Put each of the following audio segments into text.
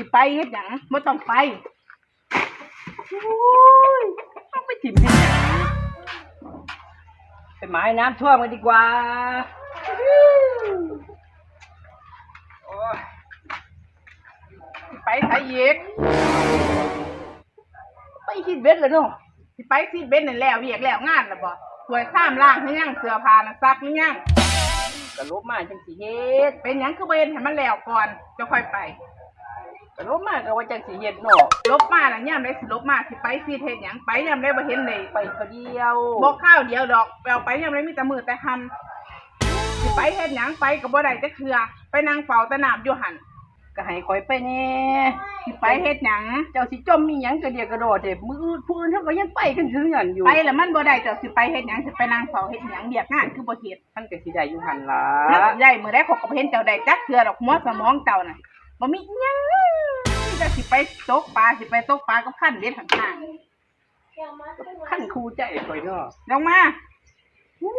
สิไปเฮ็ดหยังบ่ต้องไปโอ้ยต้องไปถิ่มที่ไหนไปหมายน้ำท่วมกันดีกว่าโอ้ยสิไปไสอีกไปคิดเบ็ดเลยเนาะสิไปซีดเบ็ดนั่นแล้วเวียกแล้วงานแล้วบ่สวยข้ามล่างให้ยังเสื้อผ้าน่ะซักหรือยังกระลบมาจังสีเฮ็ดเป็นหยังคือเฮ็ดให้มันแล้วก่อนจะค่อยไป กระลบมาก็ว่าจังสีเฮ็ดเนาะลบมาน่ะยามได้สิลบมาสิไปซีดเฮ็ดหยังไปยามได้บ่เห็นเลยไปคนเดียวบ่ข้าวเดียวดอกไปเอาไปยามได้มีแต่มือแต่หำสิไปเฮ็ดหยังไปก็บ่ได้จักเทื่อไปนั่งเฝ้าแต่น้ำอยู่หั่นก็ให้คอยไปแน่สิไปเฮ็ดหยังเจ้าสิจมมีหยังกระเดียกระโดดเด็มืออื่นผู้อื่นเขาก็ยังไปกันซื้อกันอยู่ไปแล้วมันบ่ได้เจ้าสิไปเฮ็ดหยังสิไปนั่งเฝ้าเฮ็ดหยังเบียกงานคือบ่เฮ็ดมันก็สิได้อยู่หันล่ะนักใหญ่มื้อใดเขาก็บ่เห็นเจ้าได้จักเทื่อดอกหัวสมองเจ้าน่ะบ่มีหยัง มีแต่สิไปตกปลาสิไปตกปลากับคันเด็ดข้างขั้นครูใจคอยเนาะๆลงมาอู้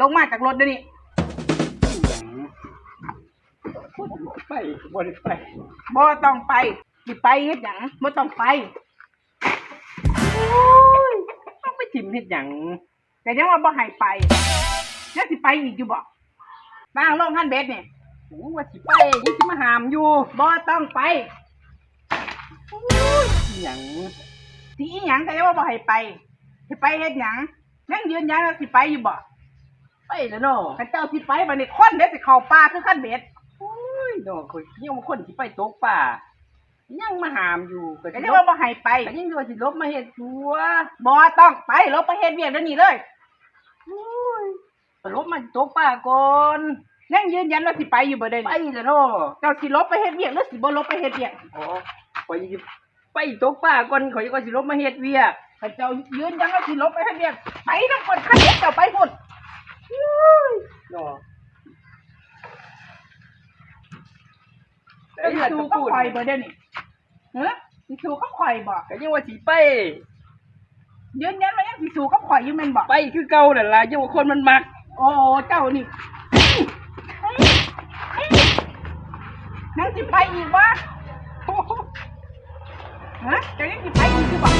ลงมาจากรถเดี๋ยวนี้ไปบ่ได้ไปบ่ต้องไปสิไปเฮ็ดหยังบ่ต้องไปต้องไปถิ่มเฮ็ดหยังแต่ยังว่าบ่ให้ไปยังสิไปอีกอยู่บ่ตั้งลงคันเบ็ดนี่ โอ้ว่าสิไปยังสิมาหามอยู่บ่ต้องไปอิหยังสิอีหยังแต่ยังว่าบ่ให้ไปสิไปเฮ็ดหยังยังยืนยันว่าสิไปอยู่บ่ไปแล้วเนาะข้าเจ้าสิไปบัดนี้คนเด้สิเข้าป่าคือคันเบ็ดโอ้ยเนาะคอยยังมาคนสิไปตกป่ายังมาหามอยู่ก็ก็สิยังลว่าบบ่ให้ไปก็ยังว่าสิลบมาเฮ็ดตัวบ่ต้องไปลบไปเฮ็ดเวียกเดี๋ยวนี้เลยก็ลบมาตกป่าก่อน ยังยืนยันว่าสิไปอยู่บ่ได้ไปนี่แล้วเนาะเจ้าสิลบไปเฮ็ดเวียกหรือสิบ่ลบไปเฮ็ดเวียกอ๋อคอยสิไปตกป่าก่อนคอยก็สิลบมาเฮ็ดเวียกข้าเจ้ายืนยันว่าสิลบไปเฮ็ดเวียกไปนำคนคันเบ็ดเจ้าไปพุ่นเนาะเจ้าสิสู้กับข่อยบ่เดี๋ยวนี้เฮ้อสิสู้กับข่อยบ่ก็ยังว่าสิไปยืนยันว่ายังสิสู้กับข่อยอยู่แม่นบ่ไปคือเก่านั่นล่ะยังว่าคนมันมักโอ้เจ้านี่ นั่งสิไปอีกวะฮะจะยังสิไปอีกคือบ่